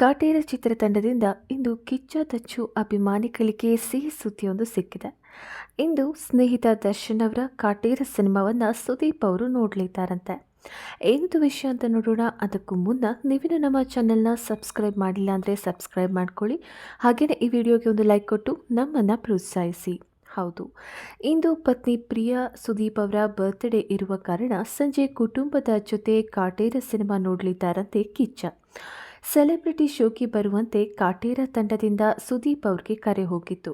ಕಾಟೇರ ಚಿತ್ರತಂಡದಿಂದ ಇಂದು ಕಿಚ್ಚ ತಚ್ಚು ಅಭಿಮಾನಿಗಳಿಗೆ ಸಿಹಿ ಸುದ್ದಿಯೊಂದು ಸಿಕ್ಕಿದೆ. ಇಂದು ಸ್ನೇಹಿತ ದರ್ಶನ್ ಅವರ ಕಾಟೇರ ಸಿನಿಮಾವನ್ನು ಸುದೀಪ್ ಅವರು ನೋಡಲಿದ್ದಾರಂತೆ. ಏನಿದು ವಿಷಯ ಅಂತ ನೋಡೋಣ. ಅದಕ್ಕೂ ಮುನ್ನ ನೀವಿನ ನಮ್ಮ ಚಾನೆಲ್ನ ಸಬ್ಸ್ಕ್ರೈಬ್ ಮಾಡಿಲ್ಲ ಅಂದರೆ ಸಬ್ಸ್ಕ್ರೈಬ್ ಮಾಡ್ಕೊಳ್ಳಿ. ಹಾಗೆಯೇ ಈ ವಿಡಿಯೋಗೆ ಒಂದು ಲೈಕ್ ಕೊಟ್ಟು ನಮ್ಮನ್ನು ಪ್ರೋತ್ಸಾಹಿಸಿ. ಹೌದು. ಇಂದು ಪತ್ನಿ ಪ್ರಿಯಾ ಸುದೀಪ್ ಅವರ ಬರ್ತ್ಡೇ ಇರುವ ಕಾರಣ ಸಂಜೆ ಕುಟುಂಬದ ಜೊತೆ ಕಾಟೇರ ಸಿನಿಮಾ ನೋಡಲಿದ್ದಾರಂತೆ ಕಿಚ್ಚ. ಸೆಲೆಬ್ರಿಟಿ ಶೋಗೆ ಬರುವಂತೆ ಕಾಟೇರ ತಂಡದಿಂದ ಸುದೀಪ್ ಅವ್ರಿಗೆ ಕರೆ ಹೋಗಿತ್ತು.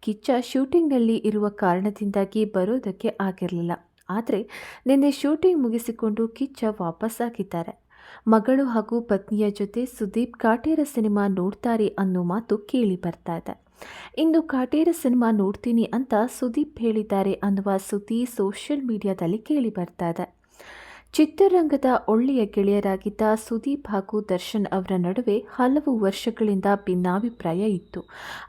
ಕಿಚ್ಚ ಶೂಟಿಂಗ್ನಲ್ಲಿ ಇರುವ ಕಾರಣದಿಂದಾಗಿ ಬರೋದಕ್ಕೆ ಆಗಿರಲಿಲ್ಲ. ಆದರೆ ನಿನ್ನೆ ಶೂಟಿಂಗ್ ಮುಗಿಸಿಕೊಂಡು ಕಿಚ್ಚ ವಾಪಸ್ಸಾಗಿದ್ದಾರೆ. ಮಗಳು ಹಾಗೂ ಪತ್ನಿಯ ಜೊತೆ ಸುದೀಪ್ ಕಾಟೇರ ಸಿನಿಮಾ ನೋಡ್ತಾರೆ ಅನ್ನೋ ಮಾತು ಕೇಳಿ ಬರ್ತಾ ಇದೆ. ಇಂದು ಕಾಟೇರ ಸಿನಿಮಾ ನೋಡ್ತೀನಿ ಅಂತ ಸುದೀಪ್ ಹೇಳಿದ್ದಾರೆ ಅನ್ನುವ ಸುದ್ದಿ ಸೋಷಿಯಲ್ ಮೀಡಿಯಾದಲ್ಲಿ ಕೇಳಿ ಬರ್ತಾ ಇದೆ. ಚಿತ್ರರಂಗದ ಒಳ್ಳೆಯ ಗೆಳೆಯರಾಗಿದ್ದ ಸುದೀಪ್ ಹಾಗೂ ದರ್ಶನ್ ಅವರ ನಡುವೆ ಹಲವು ವರ್ಷಗಳಿಂದ ಭಿನ್ನಾಭಿಪ್ರಾಯ ಇತ್ತು.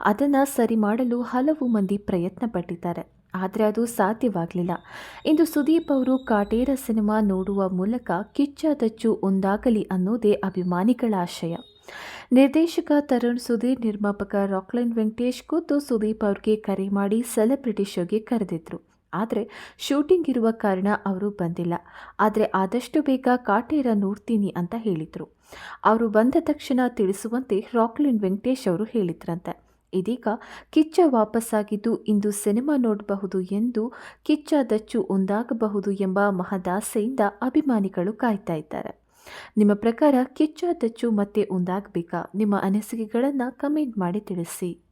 ಅದನ್ನು ಸರಿ ಮಾಡಲು ಹಲವು ಮಂದಿ ಪ್ರಯತ್ನ ಪಟ್ಟಿದ್ದಾರೆ ಆದರೆ ಅದು ಸಾಧ್ಯವಾಗಲಿಲ್ಲ. ಇಂದು ಸುದೀಪ್ ಅವರು ಕಾಟೇರ ಸಿನಿಮಾ ನೋಡುವ ಮೂಲಕ ಕಿಚ್ಚ ದಚ್ಚು ಒಂದಾಗಲಿ ಅನ್ನೋದೇ ಅಭಿಮಾನಿಗಳ ಆಶಯ. ನಿರ್ದೇಶಕ ತರುಣ್ ಸುಧೀರ್, ನಿರ್ಮಾಪಕ ರಾಕ್ಲೈನ್ ವೆಂಕಟೇಶ್ ಖುದ್ದು ಸುದೀಪ್ ಅವ್ರಿಗೆ ಕರೆ ಮಾಡಿ ಸೆಲೆಬ್ರಿಟಿ ಶೋಗೆ ಕರೆದಿದ್ರು. ಆದರೆ ಶೂಟಿಂಗ್ ಇರುವ ಕಾರಣ ಅವರು ಬಂದಿಲ್ಲ. ಆದರೆ ಆದಷ್ಟು ಬೇಗ ಕಾಟೇರ ನೋಡ್ತೀನಿ ಅಂತ ಹೇಳಿದರು. ಅವರು ಬಂದ ತಕ್ಷಣ ತಿಳಿಸುವಂತೆ ರಾಕ್ಲಿನ್ ವೆಂಕಟೇಶ್ ಅವರು ಹೇಳಿದ್ರಂತೆ. ಇದೀಗ ಕಿಚ್ಚ ವಾಪಸ್ಸಾಗಿದ್ದು ಇಂದು ಸಿನಿಮಾ ನೋಡಬಹುದು ಎಂದು ಕಿಚ್ಚ ದಚ್ಚು ಒಂದಾಗಬಹುದು ಎಂಬ ಮಹದಾಸೆಯಿಂದ ಅಭಿಮಾನಿಗಳು ಕಾಯ್ತಾ ಇದ್ದಾರೆ. ನಿಮ್ಮ ಪ್ರಕಾರ ಕಿಚ್ಚ ದಚ್ಚು ಮತ್ತೆ ಒಂದಾಗಬೇಕಾ? ನಿಮ್ಮ ಅನಿಸಿಕೆಗಳನ್ನು ಕಮೆಂಟ್ ಮಾಡಿ ತಿಳಿಸಿ.